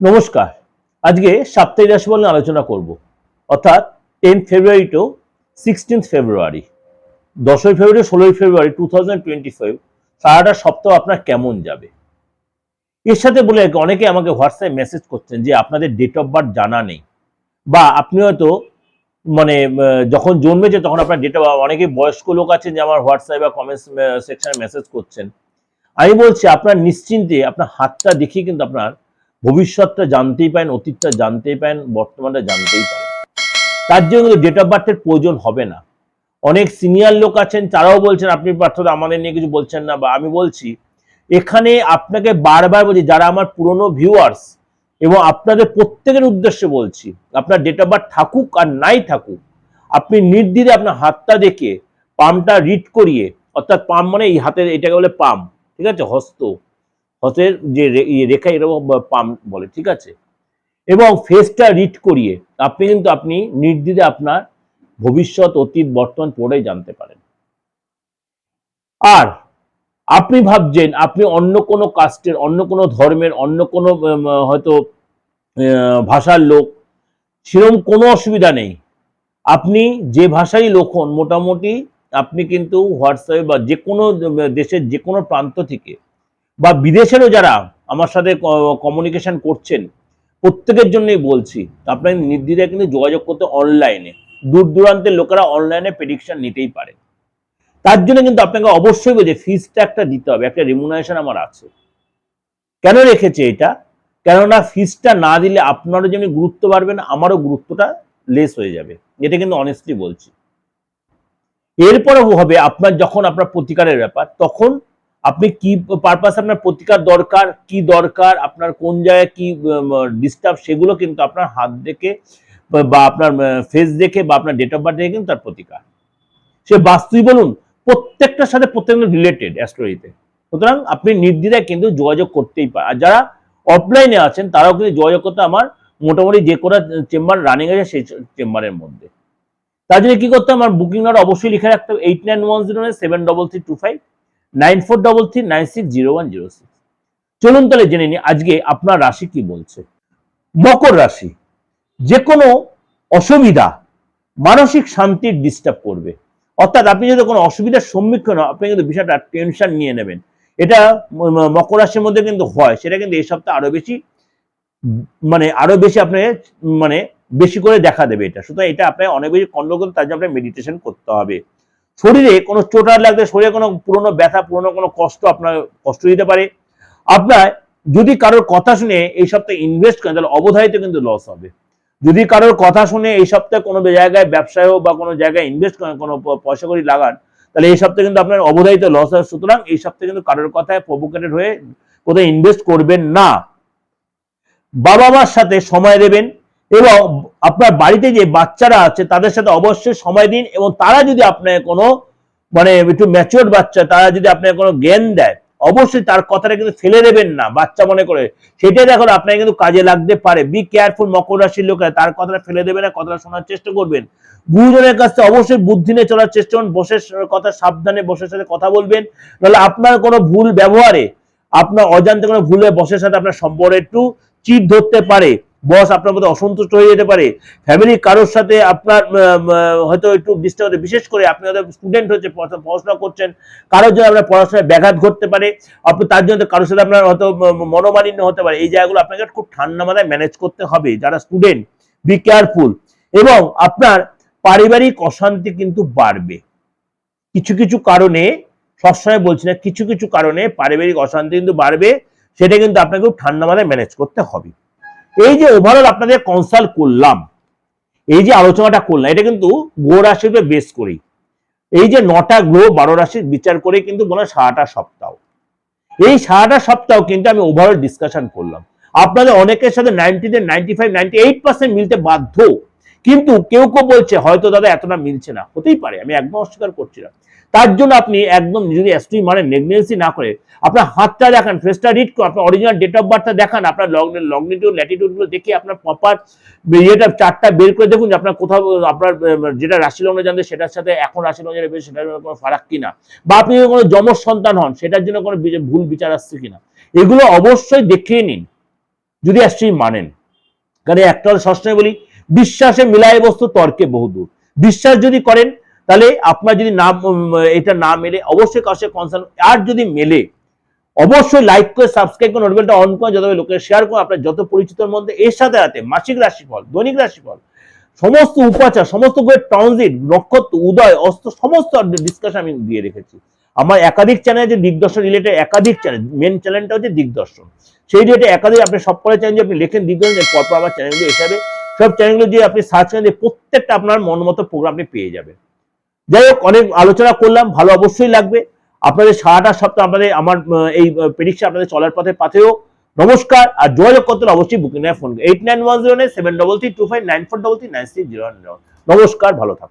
নমস্কার। আজকে সাপ্তাহিক রাশিফল নিয়ে আলোচনা করব। অর্থাৎ ten February to sixteenth February দশই ফেব্রুয়ারি ষোলোই February two thousand twenty five সারাটা সপ্তাহ আপনার কেমন যাবে? এর সাথে বলে অনেকে আমাকে হোয়াটসঅ্যাপ মেসেজ করছেন যে আপনাদের ডেট অফ বার্থ জানা নেই। বা আপনি হয়তো মানে যখন জন্মেছে তখন আপনার ডেট অফ অনেকে বয়স্ক লোক আছেন যে আমার হোয়াটসঅ্যাপ বা কমেন্টস সেকশনে মেসেজ করছেন। আমি বলছি আপনার নিশ্চিন্তে আপনার হাতটা দেখিয়ে কিন্তু আপনার ভবিষ্যৎটা জানতেই পারেন, অতীতটা জানতেই পারেন, বর্তমানটা জানতেই পারেন। তার জন্য ডেট অফ বার্থের প্রয়োজন হবে না। অনেক সিনিয়র লোক আছেন, তারাও বলছেন, আপনি পার্থ আমাদের নিয়ে কিছু বলছেন না। বা আমি বলছি, এখানে আপনাকে বারবার বলছি, যারা আমার পুরনো ভিউয়ার্স এবং আপনাদের প্রত্যেকের উদ্দেশ্যে বলছি, আপনার ডেট অফ বার্থ থাকুক আর নাই থাকুক, আপনি নির্দ্বিধে আপনার হাতটা দেখে পামটা রিড করিয়ে, অর্থাৎ পাম মানে এই হাতের, এটাকে বলে পাম ঠিক আছে? হস্ত। হস্তের যে ইয়ে রেখা এরকম পাম বলে, ঠিক আছে? এবং ফেসটা রিড করিয়ে, আপনি কিন্তু আপনি নির্দ্বিধে আপনার ভবিষ্যৎ, অতীত, বর্তমান পড়েই জানতে পারেন। আর আপনি ভাবছেন, আপনি অন্য কোনো কাস্টের, অন্য কোনো ধর্মের, অন্য কোনো হয়তো ভাষার লোক, সেরকম কোনো অসুবিধা নেই। আপনি যে ভাষারই লোক মোটামুটি আপনি কিন্তু হোয়াটসঅ্যাপে বা যে কোনো দেশের যে কোনো প্রান্ত থেকে বা বিদেশেরও যারা আমার সাথে কমিউনিকেশন করছেন, প্রত্যেকের জন্যই বলছি, আপনার নির্দ্বিধায় কিন্তু যোগাযোগ করতে অনলাইনে দূর দূরান্তের লোকেরা অনলাইনে প্রেডিকশন নিতেই পারে। তার জন্য কিন্তু আপনাকে অবশ্যই বলছে ফিজটা একটা দিতে হবে, একটা রেমুনারেশন আমার আছে। কেন রেখেছে এটা? কেননা ফিজটা না দিলে আপনারও যেমনি গুরুত্ব বাড়বে না, আমারও গুরুত্বটা লেস হয়ে যাবে। এটা কিন্তু অনেস্টলি বলছি। এরপরে হবে, আপনার যখন আপনার প্রতিকারের ব্যাপার, তখন আপনি কি পারপাস আপনার প্রতিকার দরকার? কি দরকার? আপনার কোন জায়গায় কি ডিস্টার্ব সেগুলো কিন্তু আপনার হাত দেখে বা- আপনার ফেস দেখে বা আপনার ডেট অফ বার্থ দেখে কিন্তু তার প্রতিকার। সে বাস্তুই বলুন, প্রত্যেকটার সাথে প্রত্যেকটা রিলেটেড অ্যাস্ট্রোইতে সুতরাং আপনি নির্দ্বিধায় কিন্তু যোগাযোগ করতেই পারেন। আর যারা অফলাইনে আছেন, তারাও কিন্তু যোগাযোগ করতে আমার মোটামুটি যে কোনো চেম্বার রানিং আছে, সেই চেম্বারের মধ্যে। তার জন্য কি করতে আমার বুকিং নাম্বার অবশ্যই লিখে রাখতে হবে। Eight nine one zero seven double three two five nine four double three nine six zero one zero six. চলুন তাহলে জেনে নিই, আজকে আপনার রাশি কি বলছে? মকর রাশি যে কোনো অসুবিধা, মানসিক শান্তির ডিস্টার্ব করবে। অর্থাৎ আপনি যদি কোনো অসুবিধার সম্মুখীন হন, আপনি কিন্তু বিষয়টা টেনশন নিয়ে নেবেন। এটা মকর রাশির মধ্যে কিন্তু হয়, সেটা কিন্তু এই সপ্তাহে আরও বেশি মানে আরও বেশি আপনি মানে বেশি করে দেখা দেবে এটা। সুতরাং এটা আপনার অনেক বেশি কন্ট্রোল করতে তার জন্য আপনার মেডিটেশন করতে হবে। শরীরে কোনো চোটার লাগলে শরীরে কোনো পুরনো ব্যথা, পুরনো কোনো কষ্ট আপনার কষ্ট দিতে পারে। আপনার যদি কারোর কথা শুনে এই সপ্তাহে ইনভেস্ট করেন, তাহলে অবধারিত কিন্তু লস হবে। যদি কারোর কথা শুনে এই সপ্তাহে কোনো জায়গায় ব্যবসায় বা কোনো জায়গায় ইনভেস্ট করেন, কোনো পয়সা করি লাগান, তাহলে এই সপ্তাহে কিন্তু আপনার অবধারিত লস হয় সুতরাং এই সপ্তাহে কিন্তু কারোর কথায় প্রভোকেটেড হয়ে কোথায় ইনভেস্ট করবেন না। বাবা মার সাথে সময় দেবেন এবং আপনার বাড়িতে যে বাচ্চারা আছে, তাদের সাথে অবশ্যই সময় দিন এবং তারা যদি আপনাকে কোনো মানে একটু ম্যাচিওর বাচ্চা, তারা যদি আপনাকে কোনো জ্ঞান দেয়, অবশ্যই তার কথাটা কিন্তু ফেলে দেবেন না, বাচ্চা মনে করে। সেটাই দেখো আপনাকে কিন্তু কাজে লাগতে পারে। বি কেয়ারফুল মকর রাশির লোকেরা, তার কথাটা ফেলে দেবে না, কথাটা শোনার চেষ্টা করবেন। গুরুজনের কাছ অবশ্যই বুদ্ধি নিয়ে চলার চেষ্টা করুন, বসে কথা সাবধানে বসের সাথে কথা বলবেন। নাহলে আপনার কোনো ভুল ব্যবহারে, আপনার অজান্তে কোনো ভুলে বসের সাথে আপনার সম্পর্কে একটু চিট ধরতে পারে। বস আপনার মধ্যে অসন্তুষ্ট হয়ে যেতে পারে। ফ্যামিলি কারোর সাথে আপনার হয়তো একটু ডিস্টার্ব হতে, বিশেষ করে আপনি হয়তো স্টুডেন্ট হচ্ছে, পড়া- পড়াশোনা করছেন, কারোর জন্য আপনার পড়াশোনায় ব্যাঘাত ঘটতে পারে, আপনি তার জন্য কারোর সাথে আপনার হয়তো মনোমালিন্য হতে পারে। এই জায়গাগুলো আপনাকে খুব ঠান্ডা মাথায় ম্যানেজ করতে হবে, যারা স্টুডেন্ট বি কেয়ারফুল এবং আপনার পারিবারিক অশান্তি কিন্তু বাড়বে। কিছু কিছু কারণে, সবসময় বলছি না, কিছু কিছু কারণে পারিবারিক অশান্তি কিন্তু বাড়বে, সেটা কিন্তু আপনাকে খুব ঠান্ডা মাথায় ম্যানেজ করতে হবে। এই যে ওভারঅল আপনাদের কনসাল্ট করলাম, এই যে আলোচনাটা করলাম, এটা কিন্তু গ্রহ রাশির উপর বেস করেই। এই যে নটা গ্রহ বারো রাশির বিচার করে কিন্তু মনে সারাটা সপ্তাহ। এই সারাটা সপ্তাহ কিন্তু আমি ওভারঅল ডিসকাশন করলাম। আপনাদের অনেকের সাথে নাইনটিতে ninety five ninety eight percent মিলতে বাধ্য। কিন্তু কেউ কেউ বলছে, হয়তো দাদা এতটা মিলছে না, হতেই পারে, আমি একদম অস্বীকার করছি না। তার জন্য আপনি একদম যদি অ্যাস্ট্রি মানে নেগনেন্সি না করে আপনার হাতটা দেখান ফেসটা রিড করুন, আপনার অরিজিনাল ডেট অফ বার্থটা দেখান, আপনার লংনিটিউড ল্যাটিটিউডগুলো দেখে আপনার প্রপার ইয়েটা চারটা বের করে দেখুন যে আপনার কোথাও, আপনার যেটা রাশি লগ্ন জানতে সেটার সাথে এখন রাশি লগ্ন যেটা সেটার কোনো ফারাক কিনা? বা আপনি কোনো যমজ সন্তান হন, সেটার জন্য কোনো ভুল বিচার আসছে কিনা? এগুলো অবশ্যই দেখিয়ে নিন, যদি অ্যাস্ট্রোলজি মানেন। কারণ একটা সবসময় বলি, বিশ্বাসে মিলায় বস্তু, তর্কে বহুদূর। বিশ্বাস যদি করেন তাহলে আপনার যদি না এটা না মেলে, অবশ্যই কাছে কনসার্ন আর যদি মেলে, অবশ্যই লাইক করে সাবস্ক্রাইব করে নোটিফিকেশনটা অন করে, যত লোকের শেয়ার করুন, আপনার যত পরিচিতর মধ্যে, এর সাথে সাথে মাসিক রাশিফল, দৈনিক রাশিফল, সমস্ত উপাচার, সমস্ত বইয়ের ট্রানজিট নক্ষত্র, উদয়, অস্ত, সমস্ত ডিসকাশন আমি দিয়ে রেখেছি। আমার একাধিক চ্যানেল যে দিগদর্শন রিলেটেড একাধিক চ্যানেল মেন চ্যানেলটা হচ্ছে দিগদর্শন। সেই রিলেটেড একাধিক আপনি সব কটা চ্যানেল আপনি লেখেন দিগদর্শন পরপর আমার চ্যানেলগুলো হিসাবে সব চ্যানেলগুলো যে আপনি সার্চ করেন প্রত্যেকটা আপনার মন মতো প্রোগ্রাম আপনি পেয়ে যাবেন। যাই হোক, অনেক আলোচনা করলাম, ভালো অবশ্যই লাগবে। আপনাদের সারাটা সপ্তাহ আপনাদের, আমার এই প্রেডিকশন আপনাদের চলার পথে পাথেও নমস্কার, আর যোগাযোগ করতে অবশ্যই booking phone eight nine one zero nine seven double three two five nine four double three nine six zero নমস্কার, ভালো থাকুন।